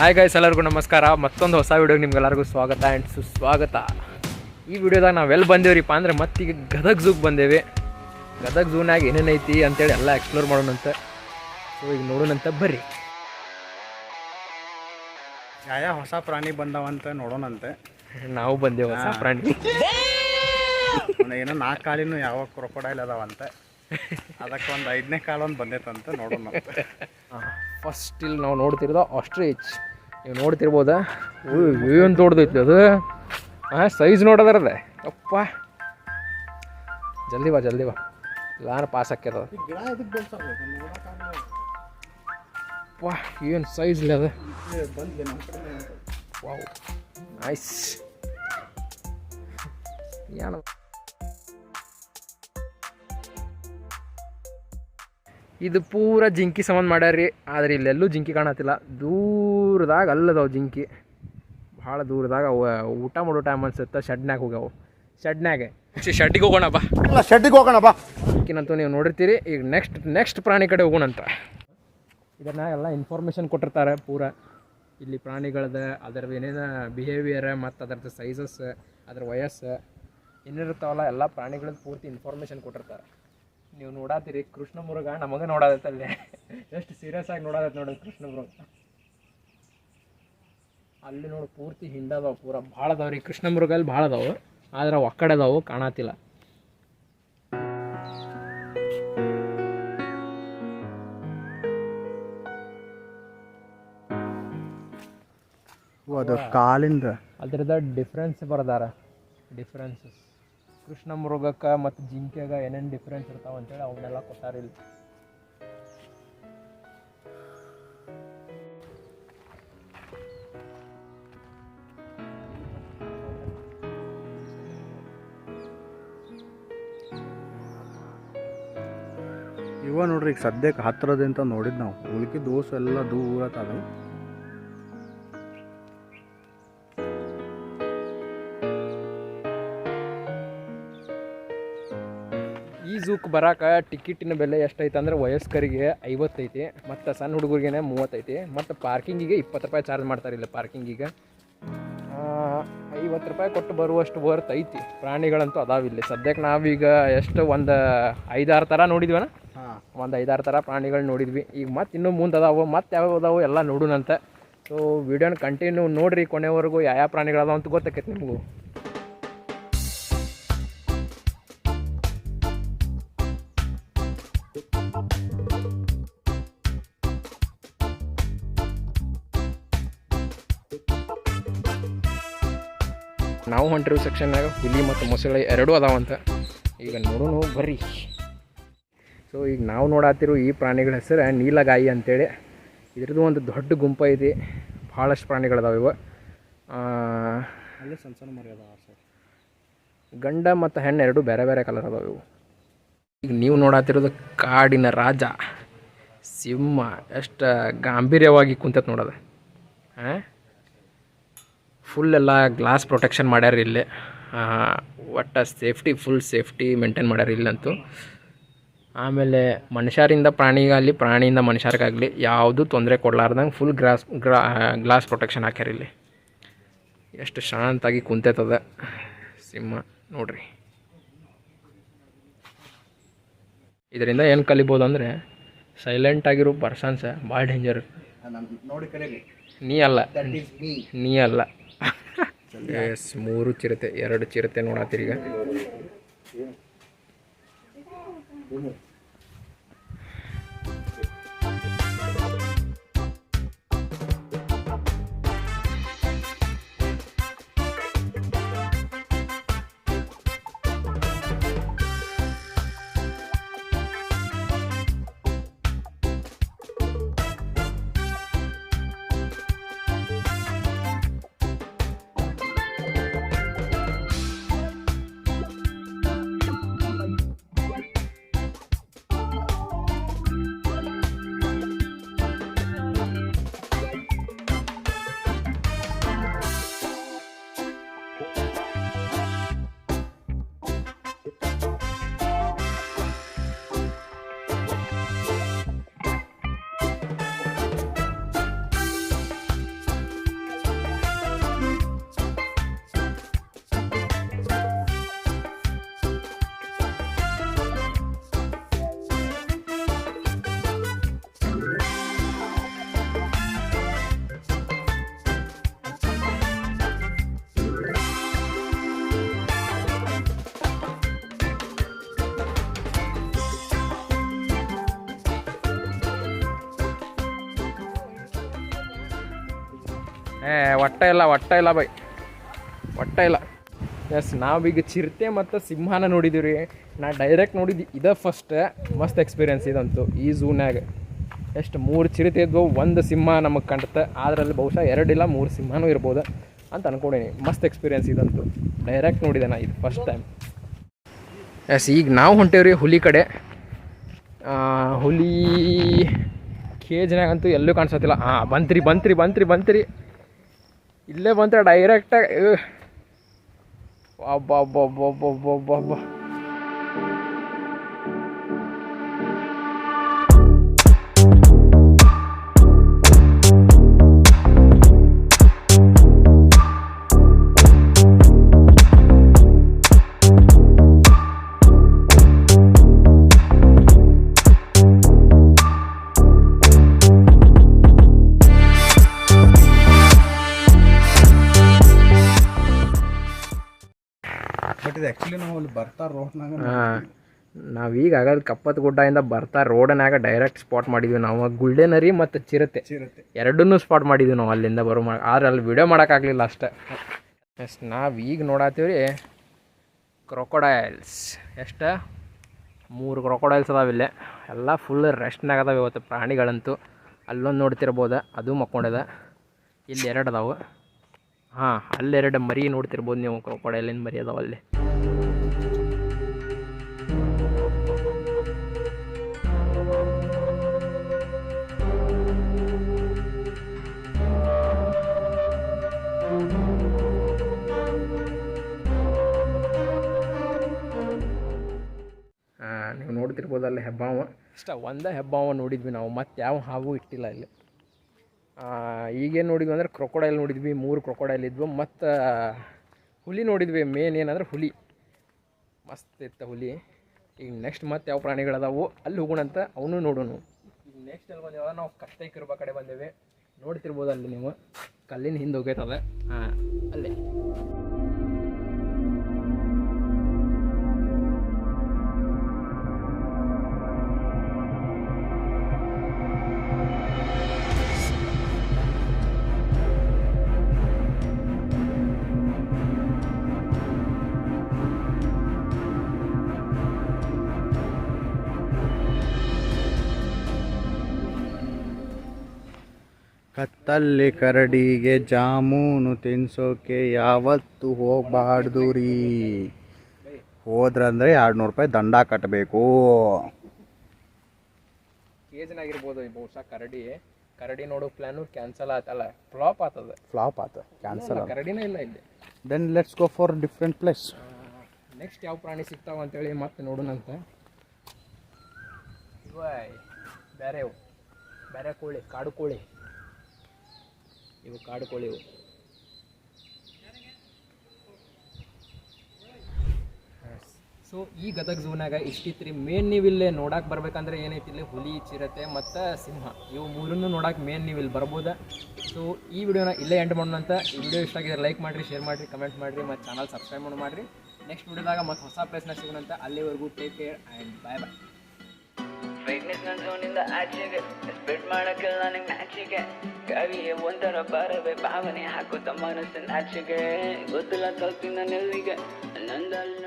Hi guys ಎಲ್ಲರಿಗೂ ನಮಸ್ಕಾರ. ಮತ್ತೊಂದು ಹೊಸ ವಿಡಿಯೋಗೆ ನಿಮ್ಗೆಲ್ಲರಿಗೂ ಸ್ವಾಗತ ಆ್ಯಂಡ್ ಸುಸ್ವಾಗತ. ಈ ವಿಡಿಯೋದಾಗ ನಾವು ಎಲ್ಲಿ ಬಂದೇವ್ರಿಪ್ಪ ಅಂದ್ರೆ ಮತ್ತೀಗ ಗದಗ್ ಝೂಗೆ ಬಂದೇವಿ. ಗದಗ್ ಝೂನಾಗ ಏನೇನೈತಿ ಅಂತೇಳಿ ಎಲ್ಲ ಎಕ್ಸ್ಪ್ಲೋರ್ ಮಾಡೋಣಂತ. ಸೊ ಈಗ ನೋಡೋಣಂತ ಬರ್ರಿ. ಯಾವ ಹೊಸ ಪ್ರಾಣಿ ಬಂದವಂತ ನೋಡೋಣಂತೆ. ನಾವು ಬಂದೇವು ಹೊಸ ಪ್ರಾಣಿ. ಏನೋ ನಾಲ್ಕು ಕಾಲಿನೂ ಯಾವ ಕ್ರೊಕೊಡೈಲ್ ಅದಾವಂತೆ ಅದಕ್ಕೆ ಒಂದು ಐದನೇ ಕಾಲ ಒಂದು ಬಂದೈತಂತ ನೋಡೋಣ ಫಸ್ಟ್ ಇಲ್ಲಿ ನಾವು ನೋಡ್ತಿರೋದು ಆಸ್ಟ್ರೇಚ್ ನೀವು ನೋಡ್ತಿರ್ಬೋದಾ? ಏನು ದೊಡ್ಡದೈತಿ ಅದು. ಹಾಂ ಸೈಜ್ ನೋಡೋದ್ರದ ಅಪ್ಪ ಜಲ್ದಿ ಬಾ ಜಲ್ದಿ ಬಾ. ಲಾನ್ ಪಾಸ್ ಹಾಕ್ಯದ ಏನು ಸೈಜ್ ಇಲ್ಲ ಅದು. ವಾವ್ ನೈಸ್ ಏನು ಇದು ಪೂರ ಜಿಂಕಿ ಸಂಬಂಧ ರೀ ಆದ್ರೆ ಇಲ್ಲೆಲ್ಲೂ ಜಿಂಕಿ ಕಾಣತ್ತಿಲ್ಲ. ದೂರದಾಗ ಅಲ್ಲದವು ಜಿಂಕಿ. ಭಾಳ ದೂರದಾಗ ಅವ ಊಟ ಮಾಡೋ ಟೈಮ್ ಅನ್ಸುತ್ತೆ ಶೆಡ್ನ್ಯಾಗ ಹೋಗ್ಯಾವು. ಶೆಡ್ನ್ಯಾಗ. ಶೆಡ್ಗೆ ಹೋಗೋಣ ಬಾ. ಇಲ್ಲ ಶೆಡ್ಗೆ ಹೋಗೋಣ ಬಾ. ಜಿಂಕಿನಂತೂ ನೀವು ನೋಡಿರ್ತೀರಿ. ಈಗ ನೆಕ್ಸ್ಟ್ ನೆಕ್ಸ್ಟ್ ಪ್ರಾಣಿ ಕಡೆ ಹೋಗೋಣಂತ ಇದನ್ನ ಎಲ್ಲ ಇನ್ಫಾರ್ಮೇಷನ್ ಕೊಟ್ಟಿರ್ತಾರೆ ಪೂರ. ಇಲ್ಲಿ ಪ್ರಾಣಿಗಳದ ಅದರ ಏನೇನು ಬಿಹೇವಿಯರ್ ಮತ್ತು ಅದರದ್ದು ಸೈಜಸ್ ಅದ್ರ ವಯಸ್ಸು ಏನಿರ್ತಾವಲ್ಲ ಎಲ್ಲ ಪ್ರಾಣಿಗಳದ್ದು ಪೂರ್ತಿ ಇನ್ಫಾರ್ಮೇಷನ್ ಕೊಟ್ಟಿರ್ತಾರೆ. ನೀವು ನೋಡಾತೀರಿ ಕೃಷ್ಣ ಮುರುಗ ನಮಗೆ ನೋಡಾದತ್ತಲ್ಲೇ ಅಲ್ಲಿ ಎಷ್ಟು ಸೀರಿಯಸ್ ಆಗಿ ನೋಡಾದ ನೋಡಿ ಕೃಷ್ಣ ಮುರುಗ ಅಲ್ಲಿ ನೋಡಿ ಪೂರ್ತಿ ಹಿಂಡದವ ಪೂರ. ಭಾಳ ಅದಾವ ರೀ. ಕೃಷ್ಣ ಮೃಗಲ್ಲಿ ಭಾಳ ಅದಾವು. ಆದ್ರೆ ಒಕ್ಕಡೆ ಅಕ್ಕಡೆ ಅದಾವು ಕಾಣತಿಲ್ಲ. ಅದು ಕಾಲಿಂದ. ಅದ್ರದ ಡಿಫ್ರೆನ್ಸ್ ಬರ್ದಾರ. ಡಿಫ್ರೆನ್ಸಸ್ ಕೃಷ್ಣ ಮೃಗಕ್ಕೆ ಮತ್ತು ಜಿಂಕೆಗ ಏನೇನು ಡಿಫ್ರೆನ್ಸ್ ಇರ್ತಾವ ಅಂತೇಳಿ ಅವನ್ನೆಲ್ಲ ಕೊಟ್ಟಾರಿಲ್ಲ. ಇವ ನೋಡ್ರಿ ಈಗ ಸದ್ಯಕ್ಕೆ ಹತ್ತಿರದಿಂದ ನೋಡಿದ್ ನಾವು. ಉಳ್ಕಿ ದೋಸೆ ಎಲ್ಲ ದೂರ ಅದು ಈ ಝೂಕ್ ಬರೋಕೆ ಟಿಕೆಟಿನ ಬೆಲೆ ಎಷ್ಟೈತೆ ಅಂದ್ರೆ ವಯಸ್ಕರಿಗೆ ಐವತ್ತೈತಿ ಮತ್ತು ಸಣ್ಣ ಹುಡುಗರಿಗೆ ಮೂವತ್ತೈತಿ ಮತ್ತು ಪಾರ್ಕಿಂಗಿಗೆ ಇಪ್ಪತ್ತು ರೂಪಾಯಿ ಚಾರ್ಜ್ ಮಾಡ್ತಾರೆ ಇಲ್ಲಿ ಪಾರ್ಕಿಂಗಿಗೆ ಐವತ್ತು ರೂಪಾಯಿ ಕೊಟ್ಟು ಬರುವಷ್ಟು ವರ್ತ್ ಐತಿ. ಪ್ರಾಣಿಗಳಂತೂ ಅದಾವ ಇಲ್ಲಿ. ಸದ್ಯಕ್ಕೆ ನಾವೀಗ ಎಷ್ಟು ಒಂದು ಐದಾರು ಥರ ನೋಡಿದ್ವನ ಹಾಂ. ಒಂದು ಐದಾರು ಥರ ಪ್ರಾಣಿಗಳು ನೋಡಿದ್ವಿ. ಈಗ ಮತ್ತೆ ಇನ್ನೂ ಮುಂದೆ ಅದಾವು ಮತ್ತೆ ಯಾವ್ಯಾವ ಅದಾವು ಎಲ್ಲ ನೋಡೋಣಂತೆ ಸೊ ವಿಡಿಯೋನ ಕಂಟಿನ್ಯೂ ನೋಡಿರಿ ಕೊನೆವರೆಗೂ ಯಾವ ಯಾವ ಪ್ರಾಣಿಗಳದಾವ ಅಂತ ಗೊತ್ತಾಕೈತೆ ನಿಮಗೂ. ನಾವು ಹೊಂಟಿರೋ ಸೆಕ್ಷನ್ನಾಗ ಹುಲಿ ಮತ್ತು ಮೊಸಳೆ ಎರಡೂ ಅದಾವಂತ ಈಗ ನೋಡೋಣ ಬರ್ರಿ. ಸೊ ಈಗ ನಾವು ನೋಡಾತಿರೋ ಈ ಪ್ರಾಣಿಗಳ ಹೆಸರು ನೀಲಗಾಯಿ ಅಂತೇಳಿ. ಇದ್ರದ್ದು ಒಂದು ದೊಡ್ಡ ಗುಂಪ ಐತಿ ಭಾಳಷ್ಟು ಪ್ರಾಣಿಗಳಿದಾವೆ ಇವು. ಸಣ್ಣ ಸಣ್ಣ ಮರಿ ಅದಾವ ಸರ್. ಗಂಡ ಮತ್ತು ಹೆಣ್ಣು ಎರಡು ಬೇರೆ ಬೇರೆ ಕಲರ್ ಅದಾವೆ ಇವು. ಈಗ ನೀವು ನೋಡತ್ತಿರೋದು ಕಾಡಿನ ರಾಜ. ಸಿಂಹ ಎಷ್ಟು ಗಾಂಭೀರ್ಯವಾಗಿ ಕುಂತತ್ ನೋಡೋದು ಹಾಂ ಫುಲ್ ಎಲ್ಲ ಗ್ಲಾಸ್ ಪ್ರೊಟೆಕ್ಷನ್ ಮಾಡ್ಯಾರ ಇಲ್ಲಿ. ಒಟ್ಟು ಸೇಫ್ಟಿ ಫುಲ್ ಸೇಫ್ಟಿ ಮೇಂಟೈನ್ ಮಾಡ್ಯಾರ ಇಲ್ಲಂತೂ ಆಮೇಲೆ ಮನುಷ್ಯರಿಂದ ಪ್ರಾಣಿಗಾಗಲಿ, ಪ್ರಾಣಿಯಿಂದ ಮನುಷ್ಯರಿಗಾಗಲಿ ಯಾವುದು ತೊಂದರೆ ಕೊಡಲಾರ್ದಂಗೆ ಫುಲ್ ಗ್ಲಾಸ್ ಗ್ರಾ ಗ್ಲಾಸ್ ಪ್ರೊಟೆಕ್ಷನ್ ಹಾಕ್ಯಾರ ಇಲ್ಲಿ. ಎಷ್ಟು ಶಾಂತಾಗಿ ಕುಂತೈತದ ಸಿಂಹ, ನೋಡ್ರಿ. ಇದರಿಂದ ಏನು ಕಲಿಬೋದು ಅಂದರೆ ಸೈಲೆಂಟ್ ಆಗಿರೋ ಪರ್ಸನ್ಸ್ ಭಾಳ ಡೇಂಜರ್ ನೀ ಅಲ್ಲ. ನೀ ಅಲ್ಲ. ಎಸ್ ಮೂರು ಚಿರತೆ ಎರಡು ಚಿರತೆ ನೋಡತ್ತೀರಿ ಈಗ. ಏ ಒಟ್ಟ ಇಲ್ಲ ಒಟ್ಟ ಇಲ್ಲ ಬೈ. ಒಟ್ಟ ಇಲ್ಲ. ಎಸ್ ನಾವೀಗ ಚಿರತೆ ಮತ್ತು ಸಿಂಹನ ನೋಡಿದ್ದೀವಿ ರೀ ನಾ ಡೈರೆಕ್ಟ್ ನೋಡಿದ್ದು ಇದೇ ಫಸ್ಟ್ ಮಸ್ತ್ ಎಕ್ಸ್ಪೀರಿಯನ್ಸ್ ಇದಂತು ಈ ಝೂನ್ಯಾಗ ಎಷ್ಟು ಮೂರು ಚಿರತೆ ಇದ್ವು, ಒಂದು ಸಿಂಹ ನಮಗೆ ಕಂಡತ್ತೆ ಅದರಲ್ಲಿ ಬಹುಶಃ ಎರಡಿಲ್ಲ ಮೂರು ಸಿಂಹನೂ ಇರ್ಬೋದು ಅಂತ ಅನ್ಕೊಂಡೀನಿ. ಮಸ್ತ್ ಎಕ್ಸ್ಪೀರಿಯನ್ಸ್ ಇದಂತು. ಡೈರೆಕ್ಟ್ ನೋಡಿದೆ ನಾ ಇದು ಫಸ್ಟ್ ಟೈಮ್ ಎಸ್ ಈಗ ನಾವು ಹೊಂಟೇವ್ರಿ ಹುಲಿ ಕಡೆ. ಹುಲಿ ಕೇಜ್ನಾಗಂತೂ ಎಲ್ಲೂ ಕಾಣಿಸತ್ತಿಲ್ಲ. ಹಾಂ ಬಂತ್ರಿ ಬಂತ್ರಿ ಬಂತ್ರಿ ಬಂತ್ರಿ. ಇಲ್ಲೇ ಬಂತ ಡೈರೆಕ್ಟಾಗಿ ಅಬ್ಬಬ್ಬಬ್ಬಬ್ಬಬ್ಬಬ್ಬ ಬಟ್ ಅಲ್ಲಿ ಬರ್ತಾ ರೋಡ್ನಾಗ ಹಾಂ. ನಾವೀಗ ಆಗೋದು ಕಪ್ಪತ್ ಗುಡ್ಡದಿಂದ ಬರ್ತಾ ರೋಡ್ನಾಗ ಡೈರೆಕ್ಟ್ ಸ್ಪಾಟ್ ಮಾಡಿದ್ವಿ ನಾವು. ಗುಳ್ಳೆನರಿ ಮತ್ತು ಚಿರತೆ. ಚಿರತೆ. ಎರಡನ್ನೂ ಸ್ಪಾಟ್ ಮಾಡಿದ್ವಿ ನಾವು ಅಲ್ಲಿಂದ ಬರೋ ಮಾ ಆದ್ರೆ ಅಲ್ಲಿ ವಿಡಿಯೋ ಮಾಡೋಕ್ಕಾಗಲಿಲ್ಲ ಅಷ್ಟೇ. ಎಸ್ ನಾವು ಈಗ ನೋಡತ್ತೀವಿ ರೀ ಕ್ರೊಕೊಡೈಲ್ಸ್ ಎಷ್ಟು? ಮೂರು ಕ್ರೊಕೊಡೈಲ್ಸ್ ಅದಾವ ಇಲ್ಲೇ. ಎಲ್ಲ ಫುಲ್ ರೆಸ್ಟ್ನಾಗ ಅದಾವೆ ಇವತ್ತು ಪ್ರಾಣಿಗಳಂತೂ. ಅಲ್ಲೊಂದು ನೋಡ್ತಿರ್ಬೋದು? ಅದು ಮಕ್ಕೊಂಡದ. ಇಲ್ಲಿ ಎರಡು ಅದಾವು. ಹಾಂ ಅಲ್ಲೆರಡು ಮರಿ ನೋಡ್ತಿರ್ಬೋದು ನೀವು. ಕ್ರೊಕೊಡೈಲಿನ ಮರಿ ಅದಾವ ಅಲ್ಲಿ. ನೀವು ನೋಡ್ತಿರ್ಬೋದು ಅಲ್ಲಿ ಹೆಬ್ಬಾವ? ಇಷ್ಟ, ಒಂದೇ ಹೆಬ್ಬಾವ ನೋಡಿದ್ವಿ ನಾವು, ಮತ್ತೆ ಯಾವ ಹಾವು ಇಟ್ಟಿಲ್ಲ ಇಲ್ಲಿ. ಈಗೇನು ನೋಡಿದ್ವಿ ಅಂದ್ರೆ ಕ್ರೊಕೊಡೈಲ್ ನೋಡಿದ್ವಿ, ಮೂರು ಕ್ರೊಕೊಡೈಲ್ ಇದ್ವು, ಮತ್ತು ಹುಲಿ ನೋಡಿದ್ವಿ ಮೇನ್ ಏನಂದ್ರೆ ಹುಲಿ. ಮಸ್ತ್ ಇತ್ತ ಹುಲಿ. ಈಗ ನೆಕ್ಸ್ಟ್ ಮತ್ತೆ ಯಾವ ಪ್ರಾಣಿಗಳದಾವು? ಅಲ್ಲಿ ಹೋಗೋಣಂತ ಅವನು ನೋಡೋನು. ಈಗ ನೆಕ್ಸ್ಟ್ ಅಲ್ಲಿ ಬಂದೇವ ನಾವು ಕಷ್ಟೇ ಕಿರುಬ ಕಡೆ ಬಂದೇವೆ. ನೋಡ್ತಿರ್ಬೋದು ಅಲ್ಲಿ ನೀವು. ಕಲ್ಲಿನ ಹಿಂದೆ ಹೋಗೈತದ ಹಾಂ. ಅಲ್ಲೇ. ಕತ್ತಲ್ಲಿ ಕರಡಿಗೆ ಜಾಮೂನು ತಿನ್ಸೋಕೆ ಯಾವತ್ತು ಹೋಗ್ಬಾರ್ದು ರೀ. ಹೋದ್ರಂದ್ರೆ ಎರಡು ನೂರು ರೂಪಾಯಿ ದಂಡ ಕಟ್ಟಬೇಕು ಕೇಜ್ನಾಗಿರ್ಬೋದು ಬಹುಶಃ ಕರಡಿ. ಕರಡಿ ನೋಡೋ ಪ್ಲಾನು ಕ್ಯಾನ್ಸಲ್ ಆತಲ್ಲ. ಫ್ಲಾಪ್ ಆತದ. ಫ್ಲಾಪ್ ಆತ. ಕ್ಯಾನ್ಸಲ್ ಕರಡಿನೇ ಇಲ್ಲ ಇಲ್ಲಿ. Then let's go for different place next ಯಾವ ಪ್ರಾಣಿ ಸಿಗ್ತಾವ ಅಂತೇಳಿ ಮತ್ತೆ ನೋಡೋಣಂತೆ ಇವಾಯ್ ಬೇರೆ ಬೇರೆ ಕೋಳಿ ಕಾಡು ಕೋಳಿ. ಇವು ಕಾಡು ಕೋಳಿ ಇವು ಸೊ ಈ ಗದಗ ಝೂನಾಗ ಇಷ್ಟಿತ್ತು ರೀ ಮೇನ್ ನೀವು ಇಲ್ಲೇ ನೋಡಕ್ಕೆ ಬರ್ಬೇಕಂದ್ರೆ ಏನೈತಿ ಇಲ್ಲಿ? ಹುಲಿ ಚಿರತೆ ಮತ್ತು ಸಿಂಹ. ಇವು ಮೂರನ್ನು ನೋಡಕ್ಕೆ ಮೇನ್ ನೀವು ಇಲ್ಲಿ ಬರ್ಬೋದ. ಸೊ ಈ ವಿಡಿಯೋನ ಇಲ್ಲೇ ಎಂಡ್ ಮಾಡೋಣ ಅಂತ. ಈ ವಿಡಿಯೋ ಇಷ್ಟ ಆಗಿದ್ರೆ ಲೈಕ್ ಮಾಡಿರಿ ಶೇರ್ ಮಾಡಿರಿ ಕಮೆಂಟ್ ಮಾಡಿರಿ ಮತ್ತು ಚಾನಲ್ ಸಬ್ಸ್ಕ್ರೈಬ್ ಮಾಡಿ ಮಾಡಿರಿ. ನೆಕ್ಸ್ಟ್ ವಿಡಿಯೋದಾಗ ಮತ್ತು ಹೊಸ ಪ್ಲೇಸ್ನ ಸಿಗೋಣಂತ ಅಲ್ಲಿವರೆಗೂ take care and bye bye fitness ನನ್ನ ಝೋನಿಂದ ಆಚೆಗೆ. ಸ್ಪ್ರೆಡ್ ಮಾಡೋಕ್ಕಿಲ್ಲ ನನಗೆ ನಾಚಿಕೆ. ಕವಿಯೇ ಒಂದರ ಬರವೆ ಭಾವನೆ ಹಾಕುತ್ತ ಮನಸ್ಸಿನ ಆಚೆಗೆ. ಗೊತ್ತಿಲ್ಲ ತಲ್ಪಿನ ನೆಲ್ಲಿಗೆ ನಂದಲ್ಲಿ